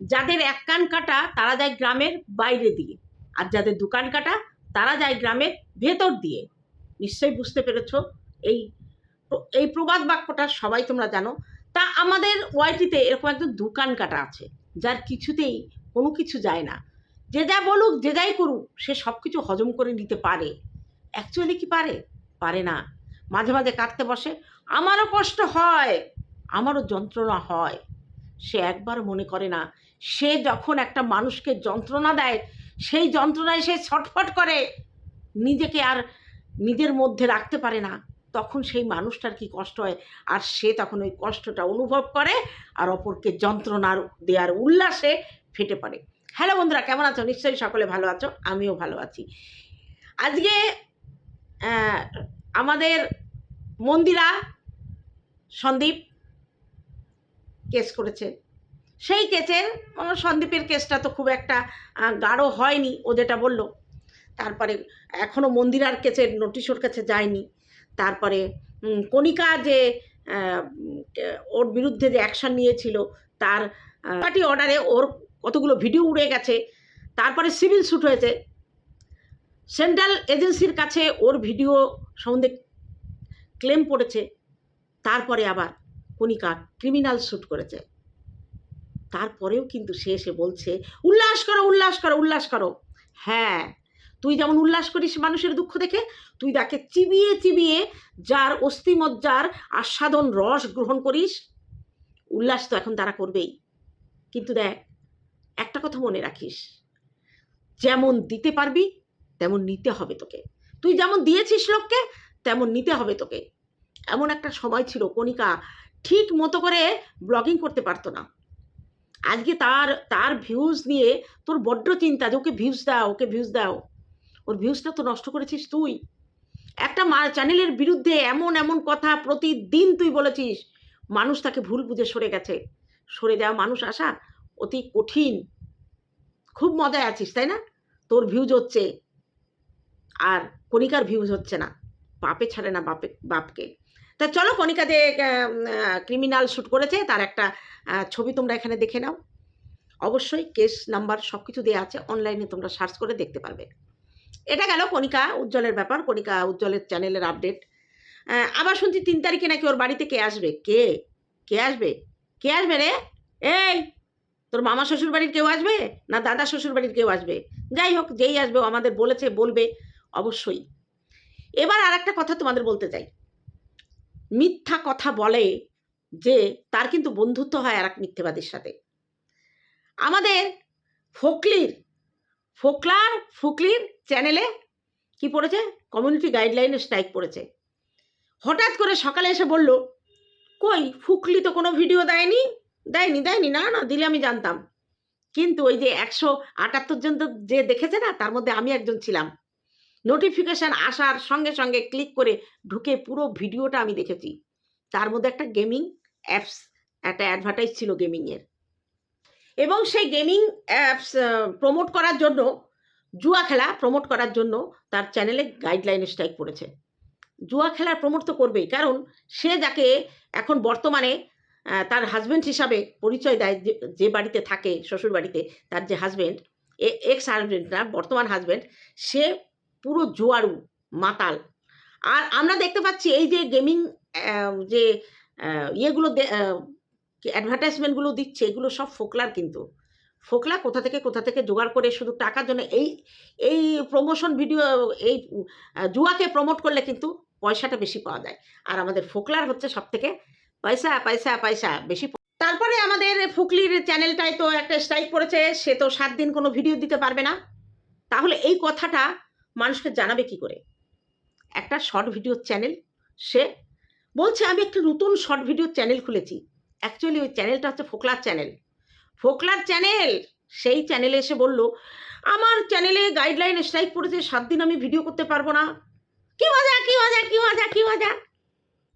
যাদের এক কান কাটা, তারা যায় গ্রামের বাইরে দিয়ে। আর যাদের দোকান কাটা, তারা যায় গ্রামের ভেতর দিয়ে। নিশ্চয়ই বুঝতে পেরেছ এই এই প্রবাদ বাক্যটা সবাই তোমরা জানো। তা আমাদের ওয়াইটিতে এরকম একজন দোকান কাটা আছে, যার কিছুতেই কোনো কিছু যায় না। যে যা বলুক, যে যাই করুক, সে সব কিছু হজম করে নিতে পারে। অ্যাকচুয়ালি কি পারে? পারে না। মাঝে মাঝে কাটতে বসে, আমারও কষ্ট হয়, আমারও যন্ত্রণা হয়। সে একবার মনে করে না সে যখন একটা মানুষকে যন্ত্রণা দেয়, সেই যন্ত্রণায় সে ছটফট করে। নিজেকে আর নিজের মধ্যে রাখতে পারে না। তখন সেই মানুষটার কি কষ্ট হয়? আর সে তখন ওই কষ্টটা অনুভব করে আর অপরকে যন্ত্রণার দেওয়ার উল্লাসে ফেটে পড়ে। হ্যালো বন্ধুরা, কেমন আছো? নিশ্চয়ই সকলে ভালো আছো, আমিও ভালো আছি। আজকে আমাদের মন্দিরা সন্দীপ কেস করেছে। সেই কেসের সন্দীপের কেসটা তো খুব একটা গাঢ় হয়নি, ও যেটা বলল। তারপরে এখনও মন্দিরার কেসের নোটিশ ওর কাছে যায়নি। তারপরে কণিকা যে ওর বিরুদ্ধে যে অ্যাকশন নিয়েছিল, তার পার্টি অর্ডারে ওর কতগুলো ভিডিও উড়ে গেছে। তারপরে সিভিল শ্যুট হয়েছে। সেন্ট্রাল এজেন্সির কাছে ওর ভিডিও সম্বন্ধে ক্লেম পড়েছে। তারপরে আবার কণিকা ক্রিমিনাল শ্যুট করেছে। তারপরেও কিন্তু সে এসে বলছে, উল্লাস করো উল্লাস করো উল্লাস করো। হ্যাঁ তুই যেমন উল্লাস করিস মানুষের দুঃখ দেখে, তুই তাকে চিবিয়ে চিবিয়ে যার অস্থিমজ্জার আস্বাদন রস গ্রহণ করিস, উল্লাস তো এখন তারা করবেই। কিন্তু দেখ, একটা কথা মনে রাখিস, যেমন দিতে পারবি, তেমন নিতে হবে তোকে। তুই যেমন দিয়েছিস লোককে, তেমন নিতে হবে তোকে। এমন একটা সময় ছিল, কণিকা ঠিক মতো করে ব্লগিং করতে পারতো না। আজকে তার তার ভিউজ নিয়ে তোর বড্ড চিন্তা যে ওকে ভিউজ দাও, ওকে ভিউজ দাও। ওর ভিউজটা তো নষ্ট করেছিস তুই। একটা মা চ্যানেলের বিরুদ্ধে এমন এমন কথা প্রতিদিন তুই বলেছিস, মানুষ তাকে ভুল বুঝে সরে গেছে। সরে যাওয়া মানুষ আসা অতি কঠিন। খুব মজায় আছিস, তাই না? তোর ভিউজ হচ্ছে। আর কণিকার ভিউজ হচ্ছে না। বাপে ছাড়ে না বাপে, বাপকে। তা চলো কণিকা যে ক্রিমিনাল শ্যুট করেছে, তার একটা ছবি তোমরা এখানে দেখে নাও। অবশ্যই কেস নাম্বার সব কিছু দেওয়া আছে অনলাইনে তোমরা সার্চ করে দেখতে পারবে। এটা গেল কণিকা উজ্জ্বলের ব্যাপার, কণিকা উজ্জ্বলের চ্যানেলের আপডেট আবার শুনছি তিন তারিখে নাকি ওর বাড়িতে কে আসবে? কে? কে আসবে? কে আসবে রে? এই, তোর মামা শ্বশুর বাড়ির কেউ আসবে? না দাদা শ্বশুর বাড়ির কেউ আসবে? যাই হোক, যেই আসবে আমাদের বলেছে, বলবে, অবশ্যই। এবার আর একটা কথা তোমাদের বলতে চাই। মিথ্যা কথা বলে যে তার কিন্তু বন্ধুত্ব হয় আর এক মিথ্যেবাদীর সাথে। আমাদের ফোকলির, ফোকলার, ফুকলির চ্যানেলে কি পড়েছে? কমিউনিটি গাইডলাইনে স্ট্রাইক পড়েছে। হঠাৎ করে সকালে এসে বলল, কই, ফুকলি তো কোনো ভিডিও দেয়নি? দেয়নি দেয়নি, না না, দিলে আমি জানতাম। কিন্তু ওই যে একশো আটাত্তর জন তো যে দেখেছে না, তার মধ্যে আমি একজন ছিলাম। নোটিফিকেশান আসার সঙ্গে সঙ্গে ক্লিক করে ঢুকে পুরো ভিডিওটা আমি দেখেছি। তার মধ্যে একটা গেমিং অ্যাপস একটা অ্যাডভার্টাইজ ছিল গেমিংয়ের এবং সেই গেমিং অ্যাপস প্রমোট করার জন্য, জুয়া খেলা প্রমোট করার জন্য তার চ্যানেলে গাইডলাইন স্ট্রাইক পড়েছে। জুয়া খেলার প্রমোট তো করবেই, কারণ সে যাকে এখন বর্তমানে তার হাজবেন্ড হিসাবে পরিচয় দেয় যে- বাড়িতে থাকে শ্বশুর বাড়িতে তার যে হাজবেন্ড এক্স হাজবেন্ড না বর্তমান হাজবেন্ড সে পুরো জোয়ারু, মাতাল। আর আমরা দেখতে পাচ্ছি এই যে গেমিং যে ইয়েগুলো অ্যাডভার্টাইজমেন্টগুলো দিচ্ছে, এগুলো সব ফোকলার কিন্তু। ফোকলা কোথা থেকে কোথা থেকে জোগাড় করে শুধু টাকার জন্য, এই এই প্রমোশন ভিডিও এই জুয়াকে প্রমোট করলে কিন্তু পয়সাটা বেশি পাওয়া যায়। আর আমাদের ফোকলার হচ্ছে সব থেকে পয়সা পয়সা পয়সা বেশি তারপরে আমাদের ফুকলির চ্যানেলটায় তো একটা স্ট্রাইক পড়েছে, সে তো সাত দিন কোনো ভিডিও দিতে পারবে না। তাহলে এই কথাটা মানুষকে জানাবে কি করে? একটা শর্ট ভিডিও চ্যানেল সে বলছে, আমি একটা নতুন শর্ট ভিডিও চ্যানেল খুলেছি। অ্যাকচুয়ালি ওই চ্যানেলটা হচ্ছে ফোকলার চ্যানেল ফোকলার চ্যানেল সেই চ্যানেলে এসে বলল, আমার চ্যানেলে গাইডলাইন স্ট্রাইক পড়েছে, সাত দিন আমি ভিডিও করতে পারব না। কি মজা কি মজা কি মজা কি মজা?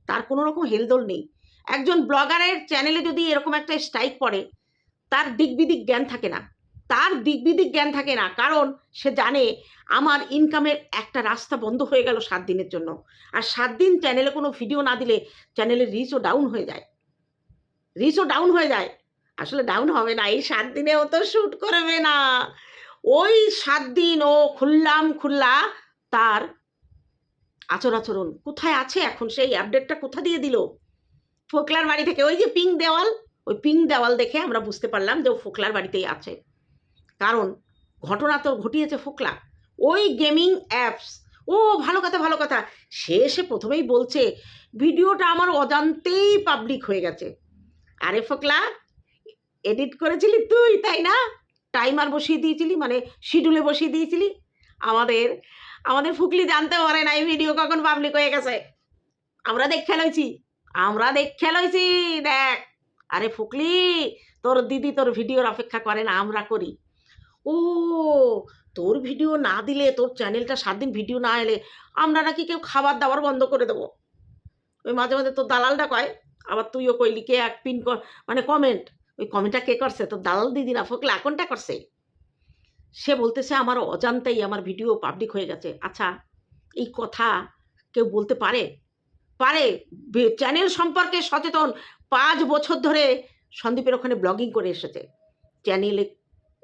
তার কোনো রকম হেলদোল নেই। একজন ব্লগারের চ্যানেলে যদি এরকম একটা স্ট্রাইক পড়ে, তার দিক বিদিক জ্ঞান থাকে না। তার দিকবিদিক জ্ঞান থাকে না। কারণ সে জানে আমার ইনকামের একটা রাস্তা বন্ধ হয়ে গেল সাত দিনের জন্য। আর সাত দিন চ্যানেলে কোনো ভিডিও না দিলে চ্যানেলের রিচও ডাউন হয়ে যায়। রিচও ডাউন হয়ে যায়। আসলে ডাউন হবে না, এই সাত দিনেও তো শ্যুট করবে না। ওই সাত দিন ও খুললাম খুল্লা তার আচর আচরণ। কোথায় আছে এখন? সেই আপডেটটা কোথা দিয়ে দিল? ফোকলার বাড়ি থেকে। ওই যে পিঙ্ক দেওয়াল, ওই পিঙ্ক দেওয়াল দেখে আমরা বুঝতে পারলাম যে ও ফোকলার বাড়িতেই আছে। কারণ ঘটনা তো ঘটিয়েছে ফোকলা। ওই গেমিং অ্যাপস। ও, ভালো কথা ভালো কথা। সে এসে প্রথমেই বলছে, ভিডিওটা আমার অজান্তেই পাবলিক হয়ে গেছে। আরে ফোকলা এডিট করেছিলি তুই, তাই না? টাইমার বসিয়ে দিয়েছিলি মানে শিডিউলে বসিয়ে দিয়েছিলি। আমাদের আমাদের ফুকলি জানতে পারে না, এই ভিডিও কখন পাবলিক হয়ে গেছে। আমরা দেখ খেলাইছি আমরা দেখ খেলাইছি দেখ। আরে ফুকলি, তোর দিদি তোর ভিডিওর অপেক্ষা করে না, আমরা করি। ও, তোর ভিডিও না দিলে, তোর চ্যানেলটা সাত দিন ভিডিও না এলে আমরা নাকি কেউ খাবার দাবার বন্ধ করে দেবো। ওই মাঝে মাঝে তোর দালালটা কয়, আবার তুইও কইলি, কে এক পিন কর মানে কমেন্ট ওই কমেন্টটা কে করছে? তোর দালাল দিদি না, ফোকলা এখনটা করছে? সে বলতেছে, আমার অজান্তেই আমার ভিডিও পাবলিক হয়ে গেছে। আচ্ছা এই কথা কেউ বলতে পারে? পারে। চ্যানেল সম্পর্কে সচেতন। পাঁচ বছর ধরে সন্দীপের ওখানে ব্লগিং করে এসেছে। চ্যানেলে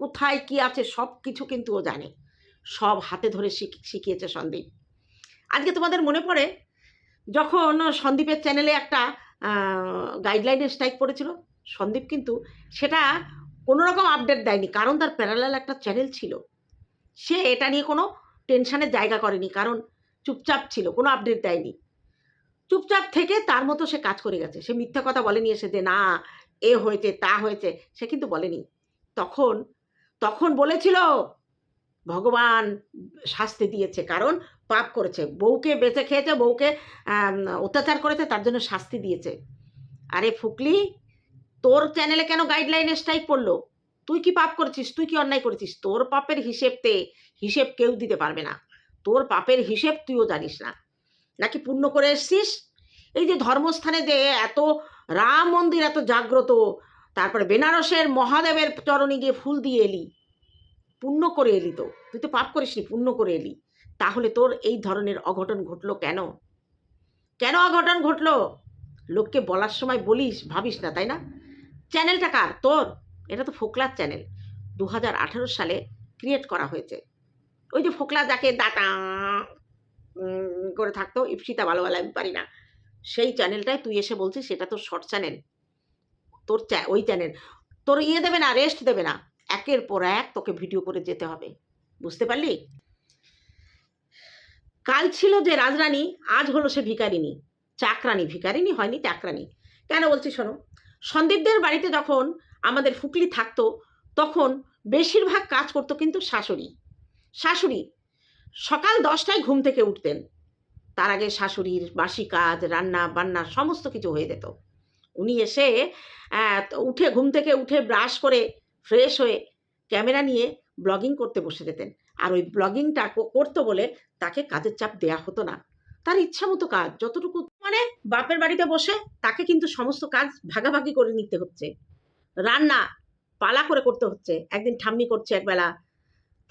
কোথায় কি আছে সব কিছু কিন্তু ও জানে। সব হাতে ধরে শিখ- শিখিয়েছে সন্দীপ। আজকে তোমাদের মনে পড়ে যখন সন্দীপের চ্যানেলে একটা গাইডলাইনের স্ট্রাইক পড়েছিল, সন্দীপ কিন্তু সেটা কোনো রকম আপডেট দেয়নি, কারণ তার প্যারালাল একটা চ্যানেল ছিল। সে এটা নিয়ে কোনো টেনশনের জায়গা করেনি, কারণ চুপচাপ ছিল, কোনো আপডেট দেয়নি। চুপচাপ থেকে তার মতো সে কাজ করে গেছে। সে মিথ্যা কথা বলেনি এসে যে, না, এ হয়েছে, তা হয়েছে। সে কিন্তু বলেনি। তখন তখন বলেছিল, ভগবান শাস্তি দিয়েছে, কারণ পাপ করেছে। বউকে বেঁচে খেয়েছে, বউকে অত্যাচার করেছে, তার জন্য শাস্তি দিয়েছে। আরে ফুকলি, তোর চ্যানেলে কেন গাইডলাইনে স্ট্রাইক পড়ল? তুই কি পাপ করেছিস? তুই কি অন্যায় করেছিস? তোর পাপের হিসেবতে হিসেব কেউ দিতে পারবে না। তোর পাপের হিসেব তুইও জানিস না। নাকি পূর্ণ করে এসছিস? এই যে ধর্মস্থানে যে এত রাম মন্দির এত জাগ্রত তারপরে বেনারসের মহাদেবের চরণে গিয়ে ফুল দিয়ে এলি। পুণ্য করে এলি তো। তুই তো পাপ করিসনি, পুণ্য করে এলি। তাহলে তোর এই ধরনের অঘটন ঘটলো কেন? কেন অঘটন ঘটলো? লোককে বলার সময় বলিস, ভাবিস না, তাই না? চ্যানেলটা কার? তোর। এটা তো ফোকলার চ্যানেল। দু সালে ক্রিয়েট করা হয়েছে। ওই যে ফোকলা যাকে দাতা করে থাকতো, ইপসিতা ভালো আমি পারি না। সেই চ্যানেলটায় তুই এসে বলছিস, সেটা তোর শর্ট চ্যানেল। তোর ওই চ্যানেল তোর ইয়ে দেবে না রেস্ট দেবে না। একের পর এক তোকে ভিডিও করে যেতে হবে। বুঝতে পারলি? কাল ছিল যে রাজরানী, আজ হলো সে ভিকারিনী চাকরানি ভিকারিনী হয়নি চাকরানি কেন বলছি শোনো? সন্দীপদের বাড়িতে যখন আমাদের ফুকলি থাকতো, তখন বেশিরভাগ কাজ করতো কিন্তু শাশুড়ি। শাশুড়ি সকাল দশটায় ঘুম থেকে উঠতেন। তার আগে শাশুড়ির বাসি কাজ রান্না বান্না সমস্ত কিছু হয়ে যেত। উনি এসে উঠে, ঘুম থেকে উঠে ব্রাশ করে ফ্রেশ হয়ে ক্যামেরা নিয়ে ব্লগিং করতে বসে যেতেন। আর ওই ব্লগিংটা করতো বলে তাকে কাজের চাপ দেয়া হতো না। তার ইচ্ছা মতো কাজ, যতটুকু মানে বাপের বাড়িতে বসে তাকে কিন্তু সমস্ত কাজ ভাগাভাগি করে নিতে হচ্ছে। রান্না পালা করে করতে হচ্ছে। একদিন ঠাম্মি করছে একবেলা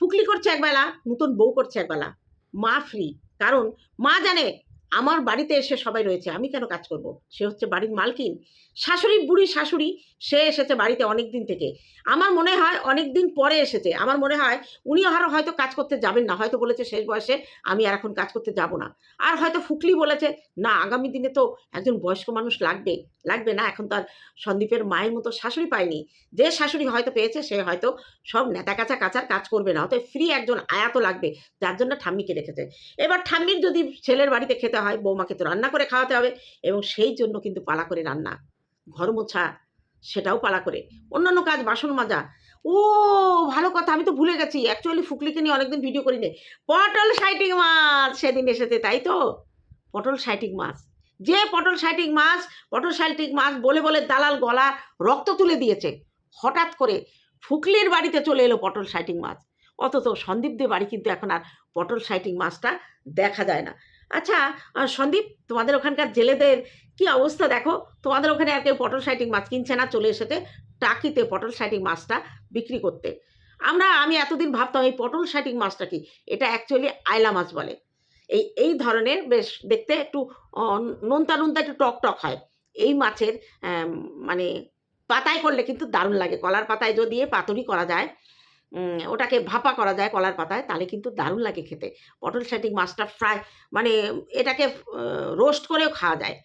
ফুকলি করছে একবেলা নতুন বউ করছে একবেলা মা ফ্রি কারণ মা জানে আমার বাড়িতে এসে সবাই রয়েছে, আমি কেন কাজ করব? সে হচ্ছে বাড়ির মালকিন। শাশুড়ি, বুড়ি শাশুড়ি, সে এসেছে বাড়িতে অনেক দিন থেকে। আমার মনে হয় অনেক দিন পরে এসেছে। আমার মনে হয় উনি আরও হয়তো কাজ করতে যাবেন না। হয়তো বলেছে শেষ বয়সে আমি আর এখন কাজ করতে যাব না। আর হয়তো ফুকলি বলেছে, না, আগামী দিনে তো একজন বয়স্ক মানুষ লাগবে। লাগবে না, এখন তার সন্দীপের মায়ের মতো শাশুড়ি পায়নি যে শাশুড়ি হয়তো পেয়েছে, সে হয়তো সব নেতা কাঁচা কাচার কাজ করবে না। হয়তো ফ্রি একজন আয়াত লাগবে। যার জন্য ঠাম্মিকে রেখেছে। এবার ঠাম্মির যদি ছেলের বাড়িতে খেতে হয়, বৌমাকে তো রান্না করে খাওয়াতে হবে এবং সেই জন্য কিন্তু পালা করে রান্না। ঘর মোছা, সেটাও পালা করে। অন্যান্য কাজ, বাসন মাজা। ও, ভালো কথা, আমি তো ভুলে গেছি। অ্যাকচুয়ালি ফুকলিকে নিয়ে অনেকদিন ভিডিও করি নে পটল সাইটিং মাছ সেদিন এসেছে, তাই তো? পটল সাইটিং মাছ। যে পটল সাইটিং মাছ, পটল সাইটিং মাছ বলে বলে দালাল গলা রক্ত তুলে দিয়েছে। হঠাৎ করে ফুকলির বাড়িতে চলে এলো পটল সাইটিং মাছ। অথচ সন্দীপদের বাড়ি কিন্তু এখন আর পটল সাইটিং মাছটা দেখা যায় না। আচ্ছা সন্দীপ, তোমাদের ওখানকার জেলেদের কি অবস্থা? দেখো, তোমাদের ওখানে আর কেউ পটল সাইটিং মাছ কিনছে না, চলে এসেছে টাকিতে পটল সাইটিং মাছটা বিক্রি করতে। আমরা, আমি এতদিন ভাবতাম, এই পটল সাইটিং মাছটা কি? এটা অ্যাকচুয়ালি আয়লা মাছ বলে। এই এই ধরনের বেশ দেখতে একটু নোনতা নোনতা একটু টক টক হয়। এই মাছের মানে পাতায় করলে কিন্তু দারুণ লাগে। কলার পাতায় যদি পাতুরি করা যায় ওটাকে ভাপা করা যায় কলার পাতায়, তাহলে কিন্তু দারুণ লাগে খেতে। পটল শাটিক মাছটা ফ্রাই মানে এটাকে রোস্ট করেও খাওয়া যায়।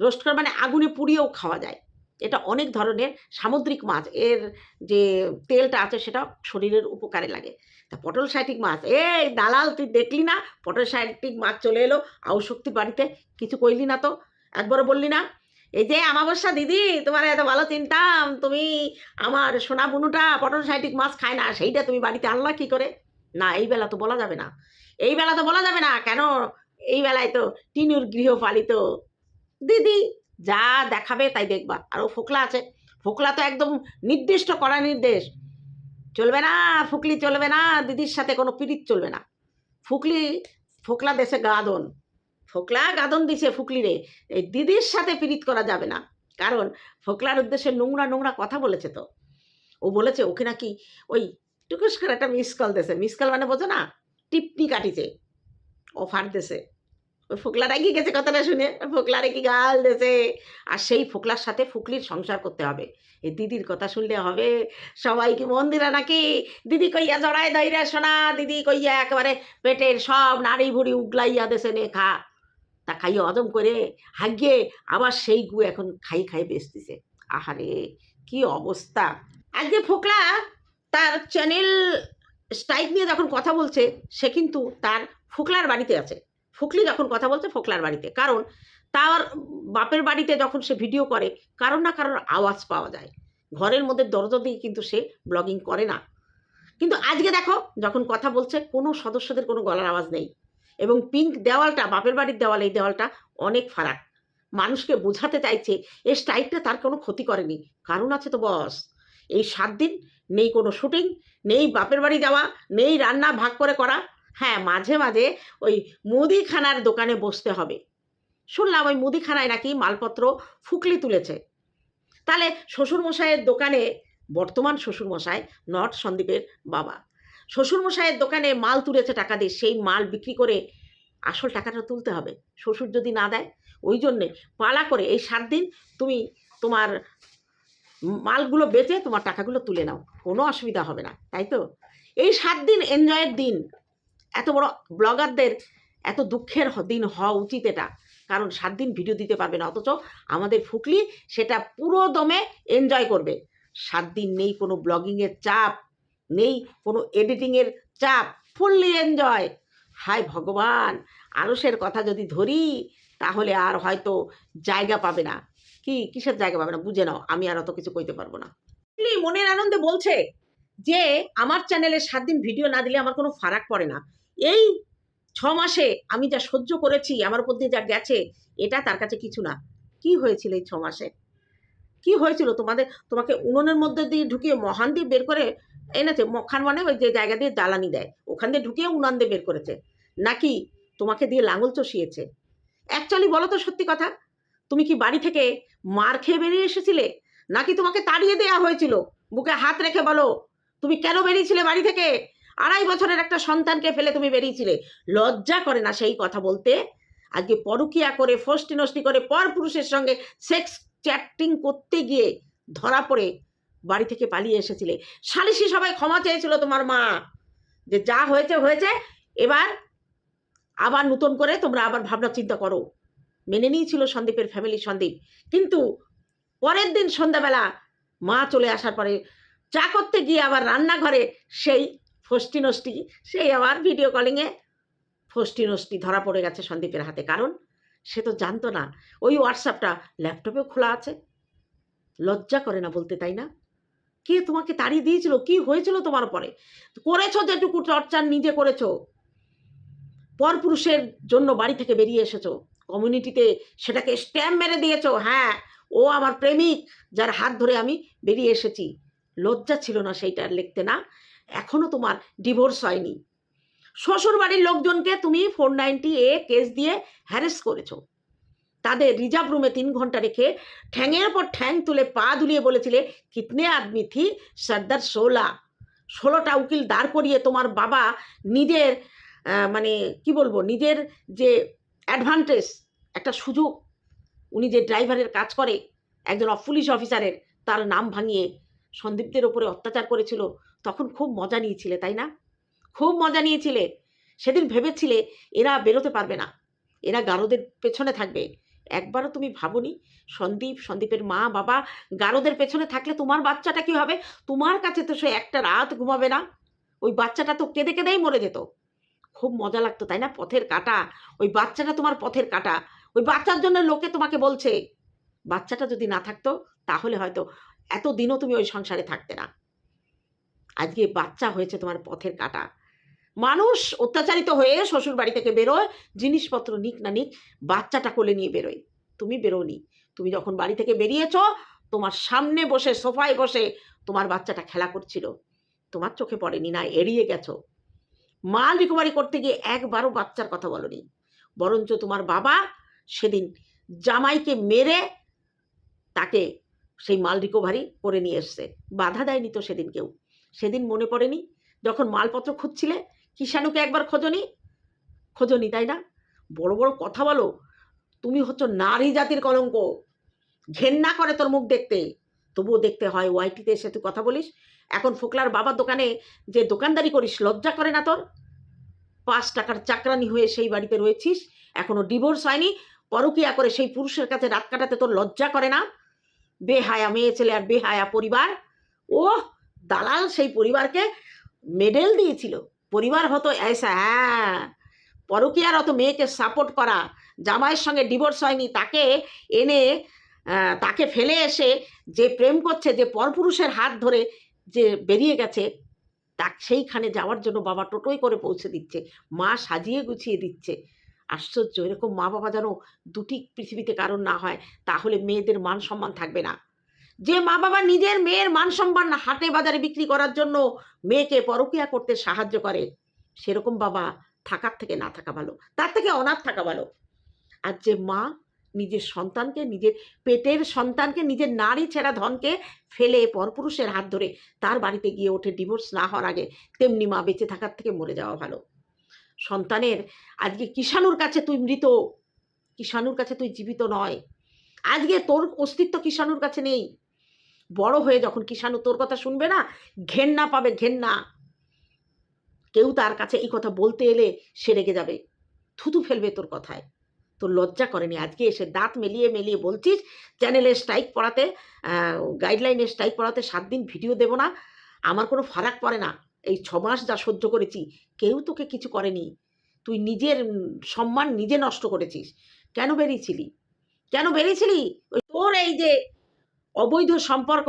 রোস্ট করে মানে আগুনে পুড়িয়েও খাওয়া যায়। এটা অনেক ধরনের সামুদ্রিক মাছ, এর যে তেলটা আছে সেটা শরীরের উপকারে লাগে। তা পটল সাইটিক মাছ, এই দালাল, তুই দেখলি না? পটল সাইটিক মাছ চলে এলো আউ শক্তির বাড়িতে, কিছু কইলি না তো? একবারও বললি না? এই যে আমাবস্যা দিদি, তোমার এত ভালো চিনতাম। তুমি আমার সোনা বুনুটা পটল সাইটিক মাছ খায় না, সেইটা তুমি বাড়িতে আনলা কি করে? না, এই বেলা তো বলা যাবে না। এই বেলা তো বলা যাবে না, কেন? এই বেলায় তো টিনুর গৃহপালিত দিদি, যা দেখাবে তাই দেখবা। আর ও ফোকলা আছে। ফোকলা তো একদম নির্দিষ্ট করা নির্দেশ। চলবে না, ফুকলি চলবে না, দিদির সাথে কোনো পীড়িত চলবে না। ফুকলি, ফোকলা দেশে গাদন। ফোকলা গাদন দিছে ফুকলি রে এই দিদির সাথে পীড়িত করা যাবে না। কারণ ফোকলার উদ্দেশ্যে নোংরা নোংরা কথা বলেছে তো। ও বলেছে, ওকে নাকি ওই টুকুস করে একটা মিস কল দেছে মিস কল মানে বোঝো না, টিপনি কাটিছে। অফার দেছে ওই ফোকলা রাগি গেছে কথাটা শুনে, ফোকলারে কি গাল দেছে আর সেই ফোকলার সাথে ফুকলির সংসার করতে হবে। এই দিদির কথা শুনলে হবে সবাই কি মন্দিরা নাকি? দিদি কইয়া জড়ায় দইরা শোনা দিদি কইয়া একেবারে পেটের সব নাড়ি ভুড়ি উগলাইয়া দেশে নে খা তা খাইয়ে হজম করে হাগিয়ে আবার সেই গু এখন খাই খাই বেচতেছে। আহারে, কি অবস্থা! আজকে ফোকলা, তার চ্যানেল স্ট্রাইক নিয়ে যখন কথা বলছে, সে কিন্তু তার ফোকলার বাড়িতে আছে। ফুকলি যখন কথা বলছে, ফোকলার বাড়িতে। কারণ তার বাপের বাড়িতে যখন সে ভিডিও করে কারোর না কারোর আওয়াজ পাওয়া যায়। ঘরের মধ্যে দরজা দিয়ে কিন্তু সে ব্লগিং করে না। কিন্তু আজকে দেখো, যখন কথা বলছে, কোনো সদস্যদের কোনো গলার আওয়াজ নেই। এবং পিঙ্ক দেওয়ালটা, বাপের বাড়ির দেওয়াল, এই দেওয়ালটা অনেক ফারাক। মানুষকে বোঝাতে চাইছে এই স্ট্রাইকটা তার কোনো ক্ষতি করেনি। কারণ আছে তো বস, এই সাত দিন নেই কোনো শুটিং, নেই বাপের বাড়ি যাওয়া, নেই রান্না ভাগ করে করা। হ্যাঁ মাঝে মাঝে ওই মুদিখানার দোকানে বসতে হবে। শুনলাম ওই মুদিখানায় নাকি মালপত্র ফুকলি তুলেছে। তাহলে শ্বশুরমশাইয়ের দোকানে, বর্তমান শ্বশুরমশাই নট সন্দীপের বাবা। শ্বশুরমশাইয়ের দোকানে মাল তুলেছে টাকা দিয়ে, সেই মাল বিক্রি করে আসল টাকাটা তুলতে হবে। শ্বশুর যদি না দেয়, ওই জন্যে পালা করে এই সাত দিন তুমি তোমার মালগুলো বেচে তোমার টাকাগুলো তুলে নাও, কোনো অসুবিধা হবে না, তাই তো? এই সাত দিন এনজয়ের দিন, এত বড় ব্লগারদের এত দুঃখের দিন হওয়া উচিত এটা, কারণ সাত দিন ভিডিও দিতে পারবে না, অথচ আমাদের ফুকলি সেটা পুরো দমে এনজয় করবে। সাত দিন নেই কোনো ব্লগিংয়ের চাপ নেই, কোনো এডিটিংয়ের চাপ ফুললি এনজয় হায় ভগবান আরসের কথা যদি ধরি, তাহলে আর হয়তো জায়গা পাবে না। কি, কিসের জায়গা পাবে না? বুঝে নাও, আমি আর অত কিছু কইতে পারব না। মনের আনন্দে বলছে যে, আমার চ্যানেলে সাত দিন ভিডিও না দিলে আমার কোনো ফারাক পড়ে না। এই ছ মাসে আমি যা সহ্য করেছি, আমার উপর দিয়ে যা গেছে, এটা তার কাছে কিছু না। কি হয়েছিল এই ছ মাসে? কি হয়েছিল? তোমাদের, তোমাকে উনুনের মধ্যে দিয়ে ঢুকিয়ে মহান দিয়ে বের করে এনেছে মখান মানে ওই যে জায়গা দিয়ে জ্বালানি দেয়। ওখান দিয়ে ঢুকিয়ে উনান দিয়ে বের করেছে। নাকি তোমাকে দিয়ে লাঙল চষিয়েছে? অ্যাকচুয়ালি বলো তো সত্যি কথা, তুমি কি বাড়ি থেকে মার খেয়ে বেরিয়ে এসেছিলে? নাকি তোমাকে তাড়িয়ে দেওয়া হয়েছিল? বুকে হাত রেখে বলো, তুমি কেন বেরিয়েছিলে বাড়ি থেকে? আড়াই বছরের একটা সন্তানকে ফেলে তুমি বেরিয়েছিলে। লজ্জা করে না সেই কথা বলতে? আজকে পরকিয়া করে ফষ্টি নষ্টি করে পর পুরুষের সঙ্গে সেক্স চ্যাটিং করতে গিয়ে ধরা পড়ে বাড়ি থেকে পালিয়ে এসেছিলে। সালিশি সবাই ক্ষমা চেয়েছিল তোমার মা। যে যা হয়েছে হয়েছে। এবার আবার নতুন করে তোমরা আবার ভাবনা চিন্তা করো। মেনে নিয়েছিল সন্দীপের ফ্যামিলি সন্দীপ। কিন্তু পরের দিন সন্ধ্যাবেলা মা চলে আসার পরে চা করতে গিয়ে আবার রান্নাঘরে সেই ফষ্টি নষ্টি, সেই আবার ভিডিও কলিংয়ে ফষ্টি নষ্টি ধরা পড়ে গেছে সন্দীপের হাতে। কারণ সে তো জানতো না। ওই হোয়াটসঅ্যাপটা ল্যাপটপেও খোলা আছে। লজ্জা করে না বলতে, তাই না? কে তোমাকে তাড়িয়ে দিয়েছিল? কি হয়েছিল তোমার পরে করেছ যেটুকু টর্চার নিজে করেছ। পরপুরুষের জন্য বাড়ি থেকে বেরিয়ে এসেছ। কমিউনিটিতে সেটাকে স্ট্যাম্প মেরে দিয়েছ। হ্যাঁ ও আমার প্রেমিক, যার হাত ধরে আমি বেরিয়ে এসেছি। লজ্জা ছিল না সেইটা লিখতে না। এখনও তোমার ডিভোর্স হয়নি। শ্বশুর বাড়ির লোকজনকে তুমি ফোর নাইনটি এ কেস দিয়ে হ্যারেস করেছ। তাদের রিজার্ভ রুমে তিন ঘণ্টা রেখে ঠ্যাঙের পর ঠ্যাং তুলে পা দুলিয়ে বলেছিলে, কিতনে আদমি থি সর্দার ষোলা ষোলোটা উকিল দাঁড় করিয়ে তোমার বাবা নিজের মানে কি বলব, নিজের যে অ্যাডভান্টেজ একটা সুযোগ, উনি যে ড্রাইভারের কাজ করে, একজন পুলিশ অফিসারের, তার নাম ভাঙিয়ে সন্দীপদের ওপরে অত্যাচার করেছিল, তখন খুব মজা নিয়েছিলে, তাই না? খুব মজা নিয়েছিলে। সেদিন ভেবেছিলে এরা বেরোতে পারবে না। এরা গারোদের পেছনে থাকবে। একবারও তুমি ভাবনি? সন্দীপ, সন্দীপের মা, বাবা, গারোদের পেছনে থাকলে তোমার বাচ্চাটা কি হবে? তোমার কাছে তো সে একটা রাত ঘুমাবে না। ওই বাচ্চাটা তো কেঁদে কেঁদেই মরে যেত। খুব মজা লাগতো, তাই না? পথের কাটা। ওই বাচ্চাটা তোমার পথের কাটা। ওই বাচ্চার জন্য লোকে তোমাকে বলছে, বাচ্চাটা যদি না থাকতো, তাহলে হয়তো এত দিনও তুমি ওই সংসারে থাকতে না। আজকে বাচ্চা হয়েছে তোমার পথের কাটা। মানুষ অত্যাচারিত হয়ে শ্বশুর বাড়ি থেকে বেরোয়, জিনিসপত্র নিক না নিক, বাচ্চাটা কোলে নিয়ে বেরোয়। তুমি বেরোনি। তুমি যখন বাড়ি থেকে বেরিয়েছ, তোমার সামনে বসে, সোফায় বসে তোমার বাচ্চাটা খেলা করছিল। তোমার চোখে পড়েনি না, এড়িয়ে গেছো। মাল রিকভারি করতে গিয়ে একবারও বাচ্চার কথা বলনি। বরঞ্চ তোমার বাবা সেদিন জামাইকে মেরে তাকে সেই মাল রিকভারি করে নিয়ে এসছে। বাধা দেয়নি তো সেদিন কেউ। সেদিন মনে পড়েনি, যখন মালপত্র খুঁজছিলে কিষাণুকে একবার খোঁজনি? খোঁজনি, তাই না? বড় বড় কথা বলো। তুমি হচ্ছ নারী জাতির কলঙ্ক। ঘেন্না করে তোর মুখ দেখতে। তবুও দেখতে হয়, ওয়াইটিতে এসে তুই কথা বলিস। এখন ফোকলার বাবার দোকানে যে দোকানদারি করিস, লজ্জা করে না তোর? পাঁচ টাকার চাকরানি হয়ে সেই বাড়িতে রয়েছিস। এখনও ডিভোর্স হয়নি। পরকিয়া করে সেই পুরুষের কাছে রাত কাটাতে তোর লজ্জা করে না? বেহায়া মেয়ে ছেলে আর বেহায়া পরিবার। ও দালাল সেই পরিবারকে মেডেল দিয়েছিল। পরিবার হতো এসা হ্যাঁ। পরকিয়ার অত মেয়েকে সাপোর্ট করা, জামাইয়ের সঙ্গে ডিভোর্স হয়নি, তাকে এনে তাকে ফেলে এসে যে প্রেম করছে, যে পরপুরুষের হাত ধরে যে বেরিয়ে গেছে তা সেইখানে যাওয়ার জন্য বাবা টোটোই করে পৌঁছে দিচ্ছে, মা সাজিয়ে গুছিয়ে দিচ্ছে। আশ্চর্য, এরকম মা বাবা যেন দুটি পৃথিবীতে কারণ না হয়, তাহলে মেয়েদের মান সম্মান থাকবে না। যে মা বাবা নিজের মেয়ের মান সম্মান হাটে বাজারে বিক্রি করার জন্য মেয়েকে পরকিয়া করতে সাহায্য করে, সেরকম বাবা থাকার থেকে না থাকা ভালো। তার থেকে অনাথ থাকা ভালো। আর যে মা নিজের সন্তানকে, নিজের পেটের সন্তানকে, নিজের নারী ছেঁড়া ধনকে ফেলে পরপুরুষের হাত ধরে তার বাড়িতে গিয়ে ওঠে ডিভোর্স না হওয়ার আগে তেমনি মা বেঁচে থাকার থেকে মরে যাওয়া ভালো। সন্তানের আজকে কিষাণুর কাছে তুই মৃত, কিষাণুর কাছে তুই জীবিত নয়। আজকে তোর অস্তিত্ব কিষাণুর কাছে নেই। বড় হয়ে যখন কিষাণু তোর কথা শুনবে না, ঘেন্না পাবে, ঘেন্না। কেউ তার কাছে এই কথা বলতে এলে সে রেগে যাবে। থুতু ফেলবে তোর কথায়। তোর লজ্জা করেনি। আজকে এসে দাঁত মেলিয়ে মেলিয়ে বলছিস চ্যানেলে স্ট্রাইক পড়াতে গাইডলাইনে স্ট্রাইক পড়াতে সাত দিন ভিডিও দেবো না। আমার কোনো ফারাক পড়ে না। এই ছ মাস যা সহ্য করেছি, কেউ তোকে কিছু করেনি। তুই নিজের সম্মান নিজে নষ্ট করেছিস। কেন বেরিয়েছিলি? কেন বেরিয়েছিলি? তোর এই যে অবৈধ সম্পর্ক,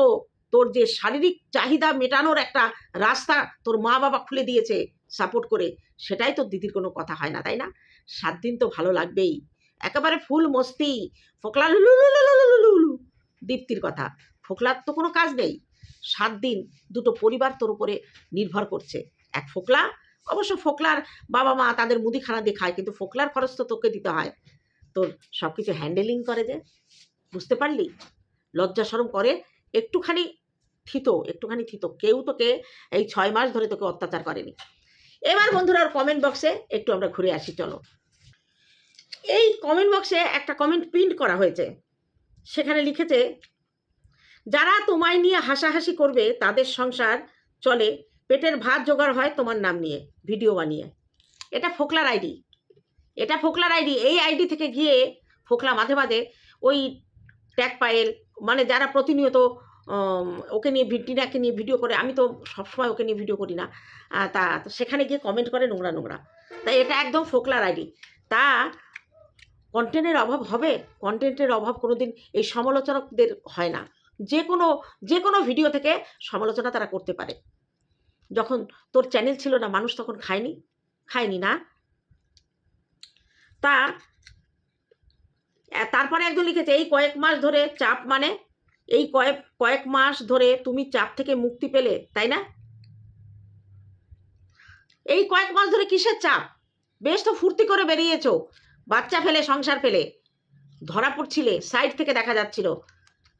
তোর যে শারীরিক চাহিদা মেটানোর একটা রাস্তা তোর মা বাবা খুলে দিয়েছে সাপোর্ট করে, সেটাই তোর দিদির কোনো কথা হয় না, তাই না? সাত দিন তো ভালো লাগবেই। একেবারে ফুল মস্তি, ফোকলা দীপ্তির কথা। ফোকলার তো কোনো কাজ নেই। সাত দিন দুটো পরিবার তোর উপরে নির্ভর করছে। এক ফোকলা, অবশ্য ফোকলার বাবা মা তাদের মুদিখানা দিয়ে খায় কিন্তু ফোকলার খরচ তো তোকে দিতে হয়। তোর সব কিছু হ্যান্ডেলিং করে যে, বুঝতে পারলি? লজ্জা সরম করে, একটুখানি থিত একটুখানি থিত। কেউ তোকে এই ছয় মাস ধরে তোকে অত্যাচার করেনি। এবার বন্ধুরা কমেন্ট বক্সে একটু আমরা ঘুরে আসি, চলো। এই কমেন্ট বক্সে একটা কমেন্ট প্রিন্ট করা হয়েছে। সেখানে লিখেছে, যারা তোমায় নিয়ে হাসাহাসি করবে, তাদের সংসার চলে। পেটের ভাত জোগাড় হয় তোমার নাম নিয়ে, ভিডিও বানিয়ে। এটা ফোকলার আইডি। এটা ফোকলার আইডি। এই আইডি থেকে গিয়ে ফোকলা মাঝে মাঝে ওই ট্যাগ পায়েল মানে যারা প্রতিনিয়ত ওকে নিয়ে টিনাকে নিয়ে ভিডিও করে, আমি তো সবসময় ওকে নিয়ে ভিডিও করি না। তা সেখানে গিয়ে কমেন্ট করে নোংরা নোংরা। তাই এটা একদম ফোকলার আইডি। তা কন্টেন্টের অভাব হবে? কন্টেন্টের অভাব কোনো দিন এই সমালোচকদের হয় না। যে কোনো যে কোনো ভিডিও থেকে সমালোচনা তারা করতে পারে। যখন তোর চ্যানেল ছিল না, মানুষ তখন খায়নি? খায়নি না? তা তারপরে একজন লিখেছে, এই কয়েক মাস ধরে চাপ মানে এই কয়েক কয়েক মাস ধরে তুমি চাপ থেকে মুক্তি পেলে, তাই না? এই কয়েক মাস ধরে কিসের চাপ? বেশ তো ফুর্তি করে বেরিয়েছো, বাচ্চা ফেলে, সংসার ফেলে, ধরা পড়ছিলে, সাইড থেকে দেখা যাচ্ছিল,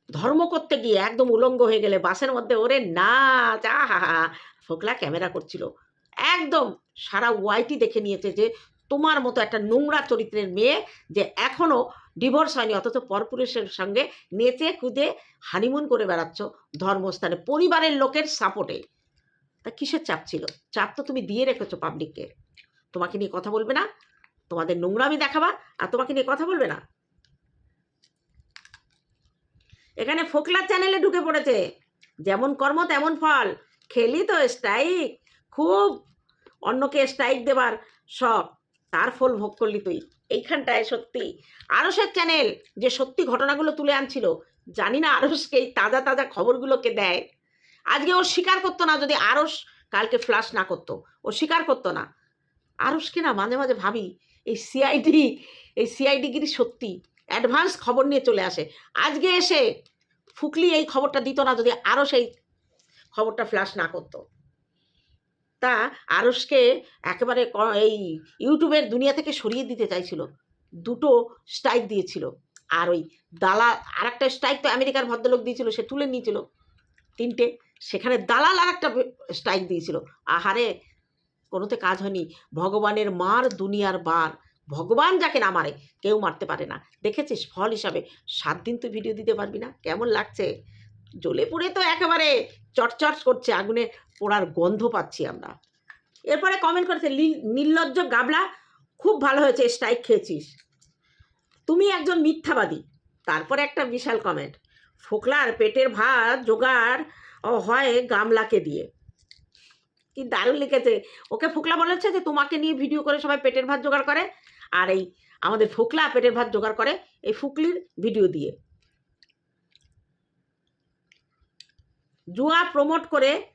ধর্ম করতে গিয়ে একদম উলঙ্গ হয়ে গেলে, বাসের মধ্যে ওরে না যা হা হা ফোকলা ক্যামেরা করছিল, একদম সারা ওয়াইটি দেখে নিয়েছে যে তোমার মতো একটা নোংরা চরিত্রের মেয়ে যে এখনও ডিভোর্স হয়নি, অথচ পরপুরুষের সঙ্গে নেচে কুদে হানিমুন করে বেড়াচ্ছ ধর্মস্থানে, পরিবারের লোকের সাপোর্টে তা কিসের চাপ ছিল? চাপ তো তুমি দিয়ে রেখেছো পাবলিককে তোমাকে নিয়ে কথা বলবে না, তোমাদের নোংরামি দেখাবা, আর তোমাকে নিয়ে কথা বলবে না। এখানে ফোকলার চ্যানেলে ঢুকে পড়েছে, যেমন কর্ম তেমন ফল, খেলি তো স্ট্রাইক খুব অন্যকে স্ট্রাইক দেবার সব তার ফল ভোগ করলি তুই। এইখানটায় সত্যি। আরসের চ্যানেল যে সত্যি ঘটনাগুলো তুলে আনছিল, জানি না আরসকে এই তাজা তাজা খবরগুলোকে দেয়। আজকে ও স্বীকার করতো না যদি আরস কালকে ফ্লাশ না করতো। ও স্বীকার করতো না। আরসকে না মাঝে মাঝে ভাবি, এই সিআইডি এই সিআইডিগিরি সত্যি অ্যাডভান্স খবর নিয়ে চলে আসে। আজকে এসে ফুকলি এই খবরটা দিত না যদি আরও সেই খবরটা ফ্ল্যাশ না করতো। তা আরসকে একেবারে এই ইউটিউবের দুনিয়া থেকে সরিয়ে দিতে চাইছিল। দুটো স্ট্রাইক দিয়েছিল। আর ওই দালাল আর একটা স্ট্রাইক তো আমেরিকার ভদ্রলোক দিয়েছিল, সে তুলে নিয়েছিল। তিনটে, সেখানে দালাল আর একটা স্ট্রাইক দিয়েছিল। আহারে, কোনোতে কাজ হয়নি। ভগবানের মার দুনিয়ার বার। ভগবান যাকে না মারে, কেউ মারতে পারে না। দেখেছিস? ফল হিসাবে। সাত দিন তুই ভিডিও দিতে পারবি না? কেমন লাগছে? জ্বলে পুড়ে তো একেবারে চটচট করছে আগুনে। পোড়ার গন্ধ পাচ্ছি আমরা। এরপরে কমেন্ট করেছে "লি- নির্লজ্জ গাবলা, খুব ভালো হয়েছে স্ট্রাইক খেয়েছিস। তুমি একজন মিথ্যাবাদী। তারপরে একটা বিশাল কমেন্ট ফোকলার পেটের ভাত জোগাড় ও হয় গামলাকে দিয়ে। কি দারুণ লিখেছে। ওকে ফোকলা বলেছে যে, তোমাকে নিয়ে ভিডিও করে সবাই পেটের ভাত জোগাড় করে, আর এই আমাদের ফোকলা পেটের ভাত জোগাড় করে এই ফুকলির ভিডিও দিয়ে। জুয়া প্রমোট করে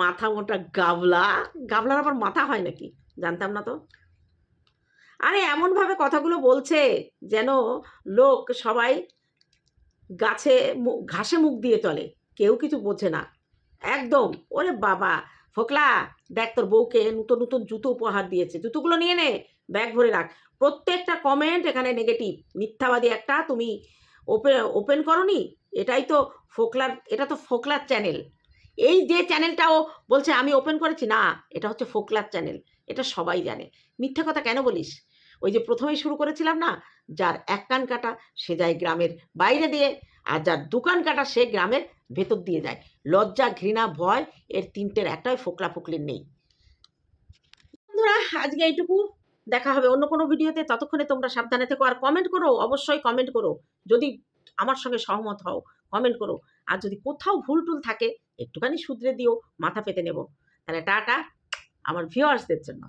মাথা মোটা গাবলা? গাবলার আবার মাথা হয় নাকি? জানতাম না তো। আরে এমনভাবে কথাগুলো বলছে যেন লোক সবাই গাছে ঘাসে মুখ দিয়ে চলে। কেউ কিছু বোঝে না। একদম। ওরে বাবা! ফোকলা, দেখ তোর বউকে নতুন নতুন জুতো উপহার দিয়েছে। জুতোগুলো নিয়ে নে, ব্যাগ ভরে রাখ। প্রত্যেকটা কমেন্ট এখানে নেগেটিভ মিথ্যাবাদী একটা, তুমি ওপেন ওপেন করনি? এটাই তো ফোকলার, এটা তো ফোকলার চ্যানেল এই যে চ্যানেলটাও বলছে, আমি ওপেন করেছি। না, এটা হচ্ছে ফোকলার চ্যানেল এটা সবাই জানে। মিথ্যা কথা কেন বলিস? ওই যে প্রথমেই শুরু করেছিলাম না, যার এক কান কাটা সে যায় গ্রামের বাইরে দিয়ে, আর যার দোকান কাটা সে গ্রামের ভেতর দিয়ে যায়। লজ্জা, ঘৃণা, ভয়, এর তিনটের একটাই ফোকলা ফোকলির নেই। বন্ধুরা, আজকে এইটুকু। দেখা হবে অন্য কোনো ভিডিওতে। ততক্ষণে তোমরা সাবধানে থেকো, আর কমেন্ট করো, অবশ্যই কমেন্ট করো। যদি আমার সঙ্গে সহমত হও। কমেন্ট করো। আর যদি কোথাও ভুল টুল থাকে, একটুখানি শুধরে দিও, মাথা পেতে নেব। তাহলে টাটা, আমার ভিউয়ার্সদের জন্য।